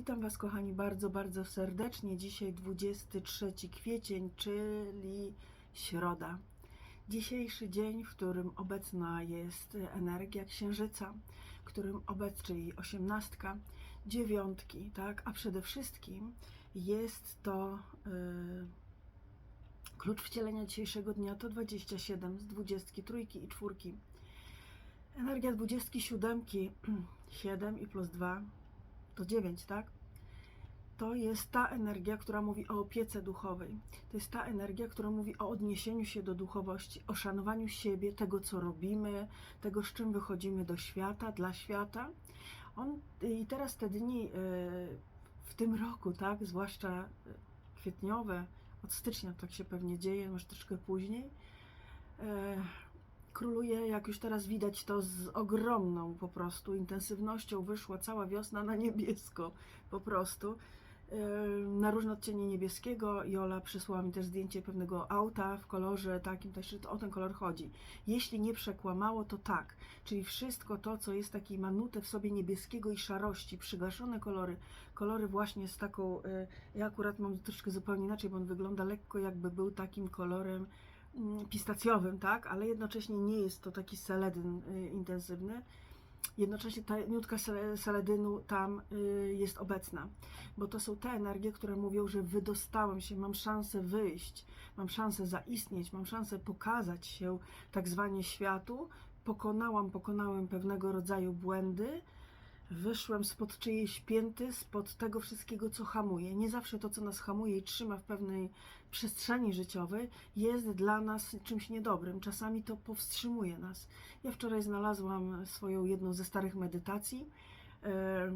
Witam Was, kochani, bardzo, bardzo serdecznie. Dzisiaj 23 kwiecień, czyli środa. Dzisiejszy dzień, w którym obecna jest energia księżyca, w którym obecna, czyli osiemnastka, dziewiątki, tak, a przede wszystkim jest to yy, klucz wcielenia dzisiejszego dnia to 27 z 23 i czwórki. Energia 27, 7 i plus 2 to 9, tak? To jest ta energia, która mówi o opiece duchowej. To jest ta energia, która mówi o odniesieniu się do duchowości, o szanowaniu siebie, tego co robimy, tego z czym wychodzimy do świata, dla świata. On, I teraz te dni y, w tym roku, tak, zwłaszcza y, kwietniowe, od stycznia tak się pewnie dzieje, może troszkę później, y, króluje, jak już teraz widać, to z ogromną po prostu intensywnością wyszła cała wiosna na niebiesko po prostu. Na różne odcienie niebieskiego. Jola przysłała mi też zdjęcie pewnego auta w kolorze takim, też o ten kolor chodzi. Jeśli nie przekłamało, to tak. Czyli wszystko to, co jest taki manute w sobie niebieskiego i szarości, przygaszone kolory, kolory właśnie z taką, yy, ja akurat mam troszkę zupełnie inaczej, bo on wygląda lekko jakby był takim kolorem pistacjowym, tak, ale jednocześnie nie jest to taki seledyn y, intensywny. Jednocześnie ta sele- seledynu tam y, jest obecna, bo to są te energie, które mówią, że wydostałem się, mam szansę wyjść, mam szansę zaistnieć, mam szansę pokazać się tak zwanie światu. Pokonałam, pokonałem pewnego rodzaju błędy, wyszłem spod czyjejś pięty, spod tego wszystkiego, co hamuje. Nie zawsze to, co nas hamuje i trzyma w pewnej przestrzeni życiowej, jest dla nas czymś niedobrym. Czasami to powstrzymuje nas. Ja wczoraj znalazłam swoją jedną ze starych medytacji, e,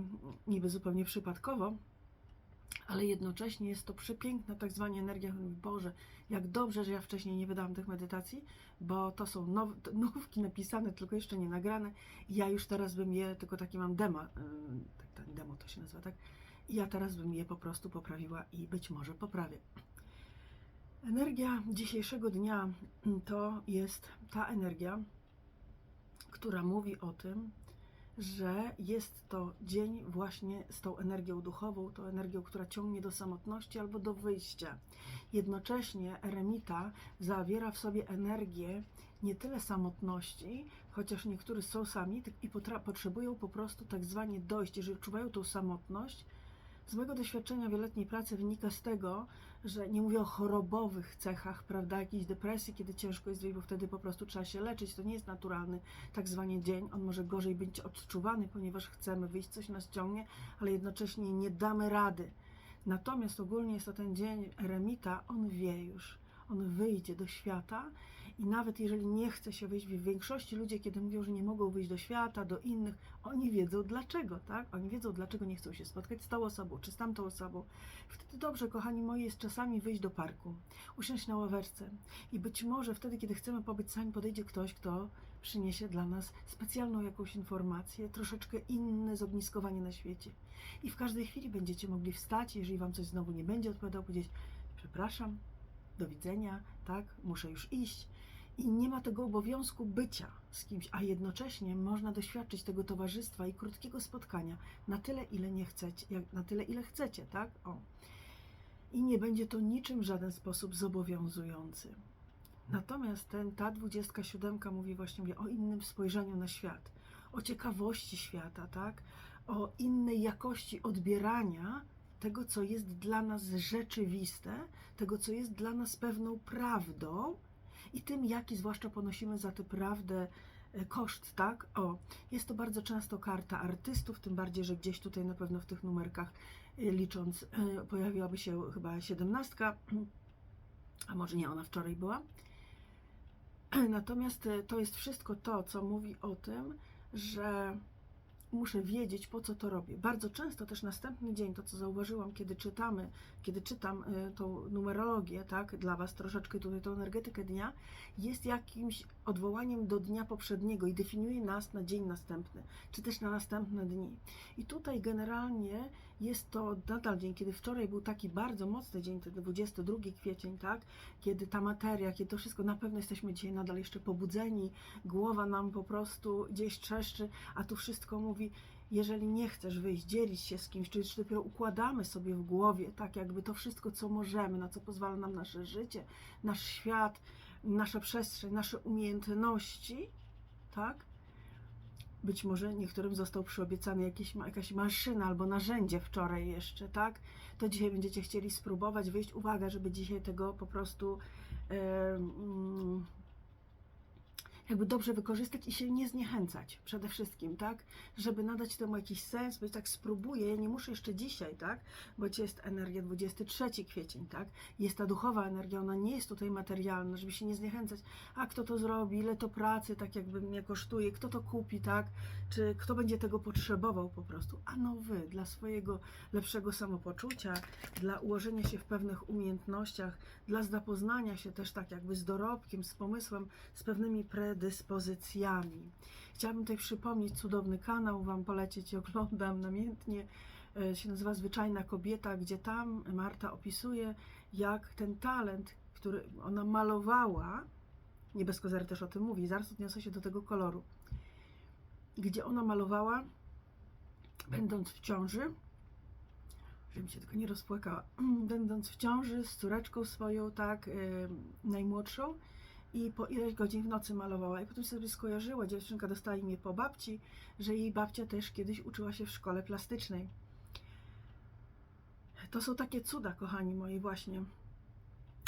niby zupełnie przypadkowo, ale jednocześnie jest to przepiękna tak zwana energia. Boże, jak dobrze, że ja wcześniej nie wydałam tych medytacji, bo to są now, to nówki napisane, tylko jeszcze nie nagrane. Ja już teraz bym je, tylko taki mam demo, y, tak, demo to się nazywa, tak? Ja teraz bym je po prostu poprawiła i być może poprawię. Energia dzisiejszego dnia to jest ta energia, która mówi o tym, że jest to dzień właśnie z tą energią duchową, tą energią, która ciągnie do samotności albo do wyjścia. Jednocześnie eremita zawiera w sobie energię nie tyle samotności, chociaż niektórzy są sami tak- i potrzebują po prostu tak zwanie dojść, jeżeli czuwają tą samotność. Z mojego doświadczenia wieloletniej pracy wynika z tego, że nie mówię o chorobowych cechach, prawda, jakiejś depresji, kiedy ciężko jest wyjść, bo wtedy po prostu trzeba się leczyć. To nie jest naturalny tak zwany dzień. On może gorzej być odczuwany, ponieważ chcemy wyjść, coś nas ciągnie, ale jednocześnie nie damy rady. Natomiast ogólnie jest to ten dzień eremita, on wie już. On wyjdzie do świata i nawet jeżeli nie chce się wyjść, w większości ludzie, kiedy mówią, że nie mogą wyjść do świata, do innych, oni wiedzą dlaczego, tak? Oni wiedzą, dlaczego nie chcą się spotkać z tą osobą, czy z tamtą osobą. Wtedy dobrze, kochani moi, jest czasami wyjść do parku, usiąść na ławeczce i być może wtedy, kiedy chcemy pobyć sami, podejdzie ktoś, kto przyniesie dla nas specjalną jakąś informację, troszeczkę inne zogniskowanie na świecie. I w każdej chwili będziecie mogli wstać, jeżeli Wam coś znowu nie będzie odpowiadał, powiedzieć, przepraszam, do widzenia, tak, muszę już iść. I nie ma tego obowiązku bycia z kimś, a jednocześnie można doświadczyć tego towarzystwa i krótkiego spotkania na tyle, ile nie chcecie, na tyle, ile chcecie, tak? O. I nie będzie to niczym w żaden sposób zobowiązujący. Natomiast ten, ta 27 mówi właśnie o innym spojrzeniu na świat, o ciekawości świata, tak? O innej jakości odbierania tego, co jest dla nas rzeczywiste, tego, co jest dla nas pewną prawdą i tym, jaki zwłaszcza ponosimy za tę prawdę e, koszt, tak? O, jest to bardzo często karta artystów, tym bardziej, że gdzieś tutaj na pewno w tych numerkach e, licząc e, pojawiłaby się chyba siedemnastka, a może nie, ona wczoraj była. Natomiast to jest wszystko to, co mówi o tym, że muszę wiedzieć, po co to robię. Bardzo często też następny dzień, to co zauważyłam, kiedy czytamy, kiedy czytam y, tą numerologię, tak, dla Was troszeczkę tutaj tą energetykę dnia, jest jakimś odwołaniem do dnia poprzedniego i definiuje nas na dzień następny, czy też na następne dni. I tutaj generalnie jest to nadal dzień, kiedy wczoraj był taki bardzo mocny dzień, ten 22 kwiecień, tak, kiedy ta materia, kiedy to wszystko, na pewno jesteśmy dzisiaj nadal jeszcze pobudzeni, głowa nam po prostu gdzieś trzeszczy, a tu wszystko mówi, jeżeli nie chcesz wyjść, dzielić się z kimś, czy, czy dopiero układamy sobie w głowie, tak jakby to wszystko, co możemy, na co pozwala nam nasze życie, nasz świat, nasza przestrzeń, nasze umiejętności, tak? Być może niektórym został przyobiecany jakieś, jakaś maszyna albo narzędzie wczoraj jeszcze, tak? To dzisiaj będziecie chcieli spróbować wyjść. Uwaga, żeby dzisiaj tego po prostu e, mm, jakby dobrze wykorzystać i się nie zniechęcać przede wszystkim, tak? Żeby nadać temu jakiś sens, być tak spróbuję, ja nie muszę jeszcze dzisiaj, tak? Bo dzisiaj jest energia 23 kwiecień, tak? Jest ta duchowa energia, ona nie jest tutaj materialna, żeby się nie zniechęcać. A kto to zrobi, ile to pracy, tak jakby mnie kosztuje, kto to kupi, tak? Czy kto będzie tego potrzebował po prostu? Ano wy, dla swojego lepszego samopoczucia, dla ułożenia się w pewnych umiejętnościach, dla zapoznania się też tak jakby z dorobkiem, z pomysłem, z pewnymi predyspozycjami. Chciałabym tutaj przypomnieć cudowny kanał, Wam polecieć oglądam namiętnie. E, się nazywa Zwyczajna Kobieta, gdzie tam Marta opisuje, jak ten talent, który ona malowała, nie bez kozery też o tym mówi, zaraz odniosę się do tego koloru, gdzie ona malowała, będąc w ciąży, żebym się tylko nie rozpłakała, będąc w ciąży z córeczką swoją, tak, najmłodszą, i po ileś godzin w nocy malowała. I potem sobie skojarzyła, dziewczynka dostała imię po babci, że jej babcia też kiedyś uczyła się w szkole plastycznej. To są takie cuda, kochani moi, właśnie.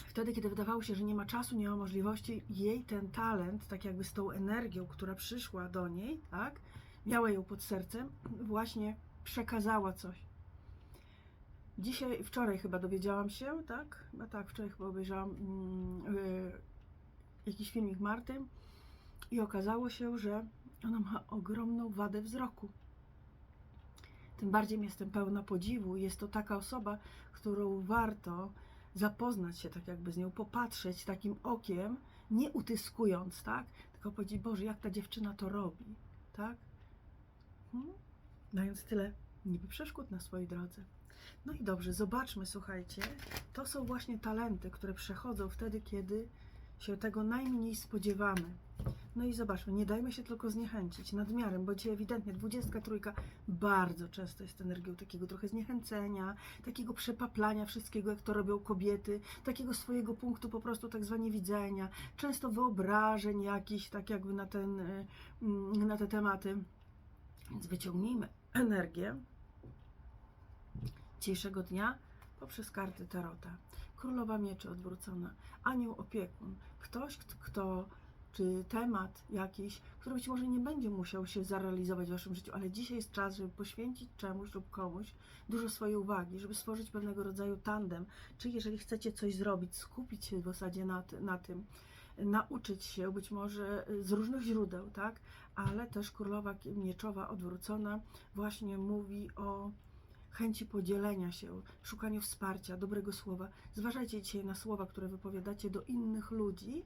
Wtedy, kiedy wydawało się, że nie ma czasu, nie ma możliwości, jej ten talent, tak jakby z tą energią, która przyszła do niej, tak, miała ją pod sercem, właśnie przekazała coś. Dzisiaj, wczoraj chyba dowiedziałam się, tak? No tak, wczoraj chyba obejrzałam mm, y, jakiś filmik Marty i okazało się, że ona ma ogromną wadę wzroku. Tym bardziej jestem pełna podziwu. Jest to taka osoba, którą warto zapoznać się, tak jakby z nią, popatrzeć takim okiem, nie utyskując, tak? Tylko powiedzieć, Boże, jak ta dziewczyna to robi, tak? Hmm? Tyle niby przeszkód na swojej drodze. No i dobrze, zobaczmy, słuchajcie, to są właśnie talenty, które przechodzą wtedy, kiedy się tego najmniej spodziewamy. No i zobaczmy, nie dajmy się tylko zniechęcić nadmiarem, bo dzisiaj ewidentnie 23 bardzo często jest energią takiego trochę zniechęcenia, takiego przepaplania wszystkiego, jak to robią kobiety, takiego swojego punktu po prostu tak zwanie widzenia, często wyobrażeń jakichś, tak jakby na, ten, y, mm, na te tematy. Więc wyciągnijmy energię dzisiejszego dnia poprzez karty Tarota. Królowa Mieczy odwrócona, anioł opiekun, ktoś, kto, czy temat jakiś, który być może nie będzie musiał się zarealizować w Waszym życiu, ale dzisiaj jest czas, żeby poświęcić czemuś lub komuś dużo swojej uwagi, żeby stworzyć pewnego rodzaju tandem, czy jeżeli chcecie coś zrobić, skupić się w zasadzie na, na tym, nauczyć się być może z różnych źródeł, tak? Ale też Królowa Mieczowa odwrócona właśnie mówi o chęci podzielenia się, szukaniu wsparcia, dobrego słowa. Zważajcie dzisiaj na słowa, które wypowiadacie do innych ludzi,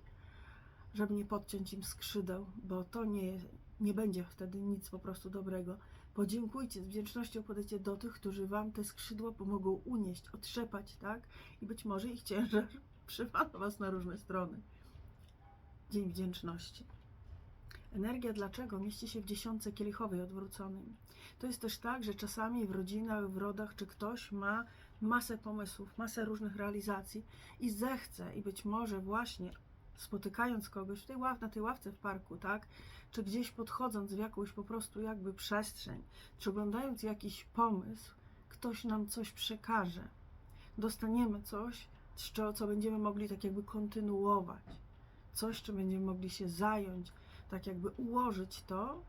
żeby nie podciąć im skrzydeł, bo to nie, nie będzie wtedy nic po prostu dobrego. Podziękujcie, z wdzięcznością podejdźcie do tych, którzy Wam te skrzydła pomogą unieść, otrzepać, tak? I być może ich ciężar przywala Was na różne strony. Dzień Wdzięczności. Energia dlaczego mieści się w dziesiątce kielichowej odwróconej. To jest też tak, że czasami w rodzinach, w rodach, czy ktoś ma masę pomysłów, masę różnych realizacji i zechce, i być może właśnie spotykając kogoś w tej ław, na tej ławce w parku, tak, czy gdzieś podchodząc w jakąś po prostu jakby przestrzeń, czy oglądając jakiś pomysł, ktoś nam coś przekaże. Dostaniemy coś, z co będziemy mogli tak jakby kontynuować. Coś, czym będziemy mogli się zająć, tak jakby ułożyć to,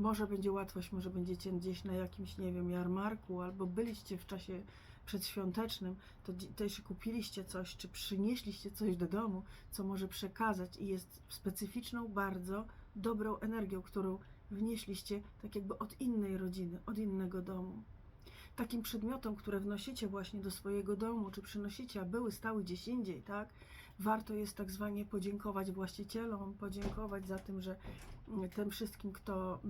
może będzie łatwość, może będziecie gdzieś na jakimś, nie wiem, jarmarku, albo byliście w czasie przedświątecznym, to też kupiliście coś, czy przynieśliście coś do domu, co może przekazać i jest specyficzną, bardzo dobrą energią, którą wnieśliście tak jakby od innej rodziny, od innego domu. Takim przedmiotom, które wnosicie właśnie do swojego domu, czy przynosicie, a były stały gdzieś indziej, tak? Warto jest tak zwanie podziękować właścicielom, podziękować za tym, że tym wszystkim, kto,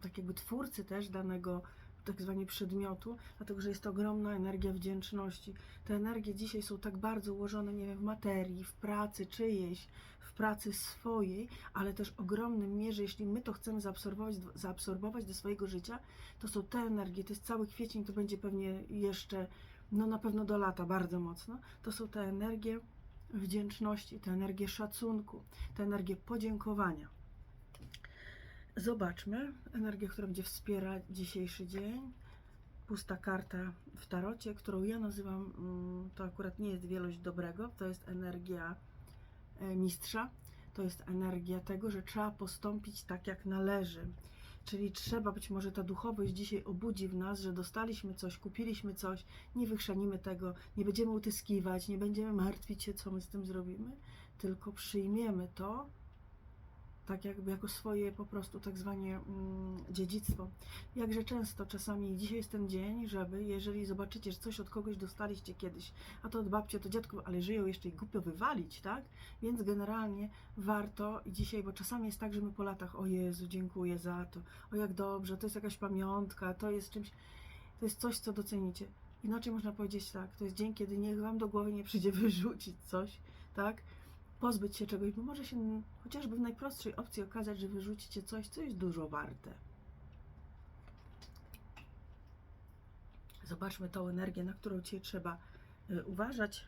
tak jakby twórcy też danego tak zwanie przedmiotu, dlatego że jest to ogromna energia wdzięczności. Te energie dzisiaj są tak bardzo ułożone, nie wiem, w materii, w pracy czyjejś, pracy swojej, ale też w ogromnym mierze, jeśli my to chcemy zaabsorbować, zaabsorbować do swojego życia, to są te energie, to jest cały kwiecień, to będzie pewnie jeszcze, no na pewno do lata bardzo mocno, to są te energie wdzięczności, te energie szacunku, te energie podziękowania. Zobaczmy energię, która będzie wspierać dzisiejszy dzień. Pusta karta w tarocie, którą ja nazywam, mm, to akurat nie jest wielość dobrego, to jest energia mistrza, to jest energia tego, że trzeba postąpić tak, jak należy. Czyli trzeba, być może ta duchowość dzisiaj obudzi w nas, że dostaliśmy coś, kupiliśmy coś, nie wychrzanimy tego, nie będziemy utyskiwać, nie będziemy martwić się, co my z tym zrobimy, tylko przyjmiemy to, tak jakby jako swoje po prostu tak zwanie mm, dziedzictwo. Jakże często czasami dzisiaj jest ten dzień, żeby jeżeli zobaczycie, że coś od kogoś dostaliście kiedyś, a to od babci, a to dziadków, ale żyją jeszcze i głupio wywalić, tak? Więc generalnie warto i dzisiaj, bo czasami jest tak, że my po latach, o Jezu, dziękuję za to, o jak dobrze, to jest jakaś pamiątka, to jest czymś, to jest coś, co docenicie. Inaczej można powiedzieć tak, to jest dzień, kiedy niech Wam do głowy nie przyjdzie wyrzucić coś, tak? Pozbyć się czegoś, bo może się chociażby w najprostszej opcji okazać, że wyrzucicie coś, co jest dużo warte. Zobaczmy tą energię, na którą dzisiaj trzeba y, uważać,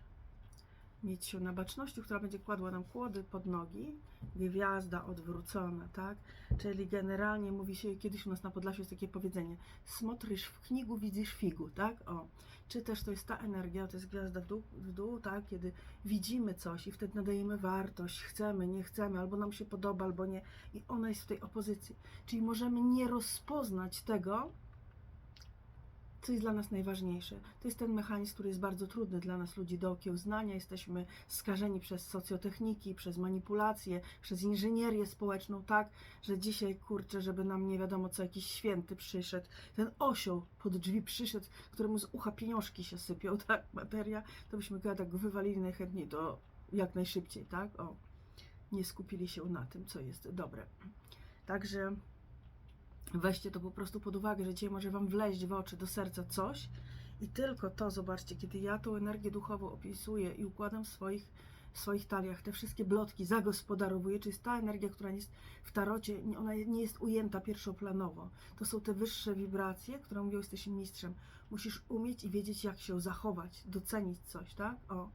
mieć się na baczności, która będzie kładła nam kłody pod nogi, gwiazda odwrócona, tak? Czyli generalnie mówi się, kiedyś u nas na Podlasiu jest takie powiedzenie, smotrysz w knigu, widzisz figu, tak? O. Czy też to jest ta energia, to jest gwiazda w dół, w dół, tak? Kiedy widzimy coś i wtedy nadajemy wartość, chcemy, nie chcemy, albo nam się podoba, albo nie. I ona jest w tej opozycji. Czyli możemy nie rozpoznać tego, co jest dla nas najważniejsze. To jest ten mechanizm, który jest bardzo trudny dla nas, ludzi do okiełznania. Jesteśmy skażeni przez socjotechniki, przez manipulacje, przez inżynierię społeczną, tak, że dzisiaj, kurczę, żeby nam nie wiadomo co, jakiś święty przyszedł, ten osioł pod drzwi przyszedł, któremu z ucha pieniążki się sypią, tak, materia, to byśmy go tak wywalili najchętniej do jak najszybciej, tak, o, nie skupili się na tym, co jest dobre. Także weźcie to po prostu pod uwagę, że dzisiaj może Wam wleźć w oczy, do serca coś i tylko to, zobaczcie, kiedy ja tą energię duchową opisuję i układam w swoich, w swoich taliach, te wszystkie blotki zagospodarowuję, czy jest ta energia, która jest w tarocie, ona nie jest ujęta pierwszoplanowo. To są te wyższe wibracje, które mówią, jesteś mistrzem. Musisz umieć i wiedzieć, jak się zachować, docenić coś, tak? O.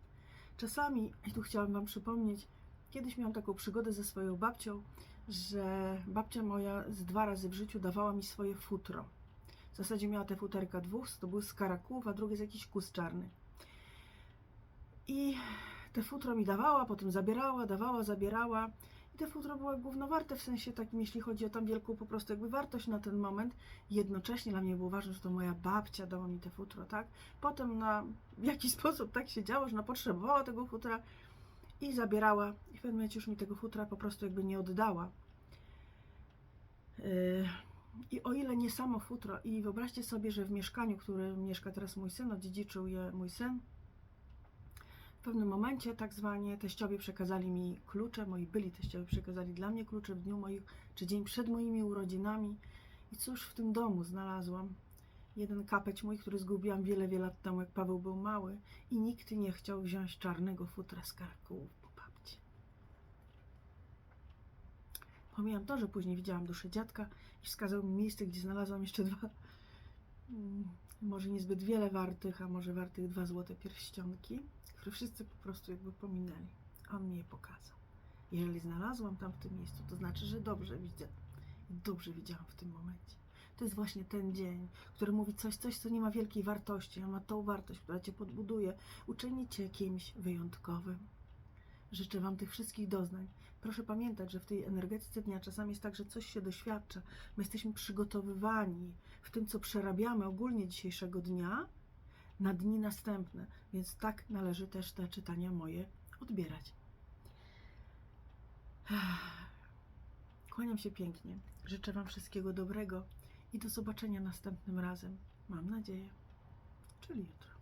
Czasami, i tu chciałam Wam przypomnieć, kiedyś miałam taką przygodę ze swoją babcią, że babcia moja z dwa razy w życiu dawała mi swoje futro. W zasadzie miała te futerka dwóch, to był z karakułów, a drugie z jakiś kus czarny. I te futro mi dawała, potem zabierała, dawała, zabierała. I te futro było gównowarte w sensie takim, jeśli chodzi o tam wielką po prostu jakby wartość na ten moment. Jednocześnie dla mnie było ważne, że to moja babcia dała mi te futro, tak? Potem na w jakiś sposób tak się działo, że ona potrzebowała tego futra i zabierała. I w pewnym momencie już mi tego futra po prostu jakby nie oddała. Yy, I o ile nie samo futro, i wyobraźcie sobie, że w mieszkaniu, w którym mieszka teraz mój syn, odziedziczył je mój syn, w pewnym momencie tak zwanie teściowie przekazali mi klucze, moi byli teściowie przekazali dla mnie klucze w dniu moich, czy dzień przed moimi urodzinami. I cóż w tym domu znalazłam? Jeden kapeć mój, który zgubiłam wiele, wiele lat temu, jak Paweł był mały i nikt nie chciał wziąć czarnego futra z karakułów po babci. Pomijam to, że później widziałam duszę dziadka i wskazał mi miejsce, gdzie znalazłam jeszcze dwa, mm, może niezbyt wiele wartych, a może wartych dwa złote pierścionki, które wszyscy po prostu jakby pominęli. On mi je pokazał. Jeżeli znalazłam tam w tym miejscu, to znaczy, że dobrze widzę. Dobrze widziałam w tym momencie. To jest właśnie ten dzień, który mówi coś, coś, co nie ma wielkiej wartości, a ma tą wartość, która cię podbuduje, uczyni cię kimś wyjątkowym. Życzę Wam tych wszystkich doznań. Proszę pamiętać, że w tej energetyce dnia czasami jest tak, że coś się doświadcza. My jesteśmy przygotowywani w tym, co przerabiamy ogólnie dzisiejszego dnia na dni następne, więc tak należy też te czytania moje odbierać. Kłaniam się pięknie. Życzę Wam wszystkiego dobrego i do zobaczenia następnym razem. Mam nadzieję, czyli jutro.